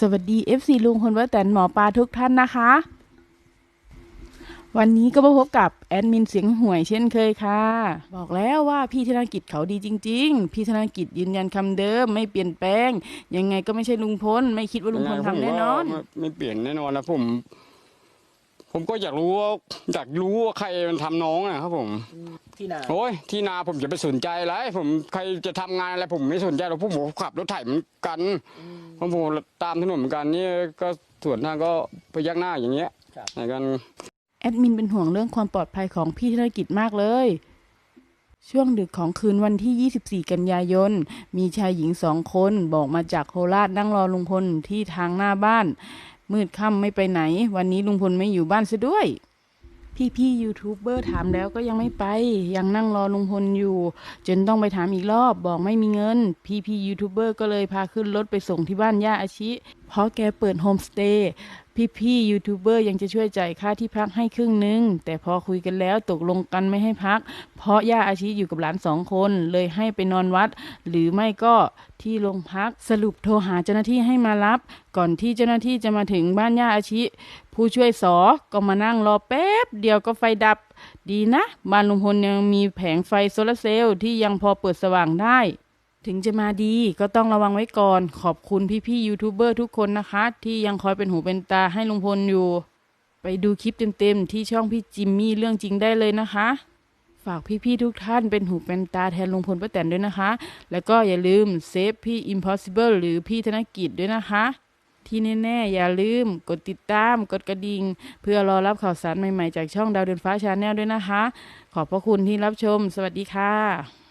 สวัสดี FC ลุงคนว่าแตนหมอปลาทุกท่านนะคะ วันนี้ก็มาพบกับแอดมินเสียงห่วยเช่นเคยค่ะ บอกแล้วว่าพี่ธนกิจเขาดีจริง ๆ พี่ธนกิจยืนยันคำเดิม ไม่เปลี่ยนแปลง ยังไงก็ไม่ใช่ลุงพลไม่คิดว่าลุงพลทำแน่นอน ไม่ไม่เปลี่ยนแน่นอนนะผม ผมก็อยากรู้ว่าอยากรู้ว่าใครมันทำน้องนะครับผมที่นา โอ้ยที่นาผมจะไปสนใจอะไรผมใครจะทำงานอะไรผมไม่สนใจหรอกพวกผมขับรถไถเหมือนกันเพราะผมตามถนนเหมือนกันนี่ก็ส่วนทางก็พยักหน้าอย่างเงี้ยไหนกันแอดมินเป็นห่วงเรื่องความปลอดภัยของพี่ธนกิจมากเลย ช่วงดึกของคืนวันที่ 24 กันยายน มีชายหญิงสองคนบอกมาจากโคราชนั่งรอลุงพลที่ทางหน้าบ้าน มืดค่ำไม่ไปไหน วันนี้ลุงพลไม่อยู่บ้านซะด้วย พี่พี่ยูทูบเบอร์ถามแล้วก็ยังไม่ไป ยังนั่งรอลุงพลอยู่ จนต้องไปถามอีกรอบ บอกไม่มีเงิน พี่พี่ยูทูบเบอร์ก็เลยพาขึ้นรถไปส่งที่บ้านย่าอาชิเพราะแกเปิดโฮมสเตย์พี่ๆยูทูบเบอร์ยังจะช่วยจ่ายค่าที่พักให้ครึ่งหนึง แต่พอคุยกันแล้วตกลงกันไม่ให้พัก เพราะย่าอาชีอยู่กับหลานสองคน เลยให้ไปนอนวัด หรือไม่ก็ที่โรงพักสรุปโทรหาเจ้าหน้าที่ให้มารับ ก่อนที่เจ้าหน้าที่จะมาถึงบ้านย่าอาชิผู้ช่วยสอก็มานั่งรอแป๊บ เดียวก็ไฟดับ ดีนะ บ้านลุงพลยังมีแผงไฟโซลาร์เซลล์ที่ยังพอเปิดสว่างได้ ถึงจะมาดีก็ต้องระวังไว้ก่อน ขอบคุณพี่ๆยูทูบเบอร์ทุกคนนะคะ ที่ยังคอยเป็นหูเป็นตาให้ลุงพลอยู่ ไปดูคลิปเต็มๆ ที่ช่องพี่จิมมี่เรื่องจริงได้เลยนะคะ ฝากพี่ๆทุกท่านเป็นหูเป็นตาแทนลุงพลป้าแตนด้วยนะคะ แล้วก็อย่าลืมเซฟพี่ Impossible หรือพี่ธนกิจด้วยนะคะ ที่แน่ๆ อย่าลืมกดติดตามกดกระดิ่ง เพื่อรอรับข่าวสารใหม่ๆ จากช่องดาวเดือนฟ้าชาแนลด้วยนะคะ ขอบพระคุณที่รับชม สวัสดีค่ะ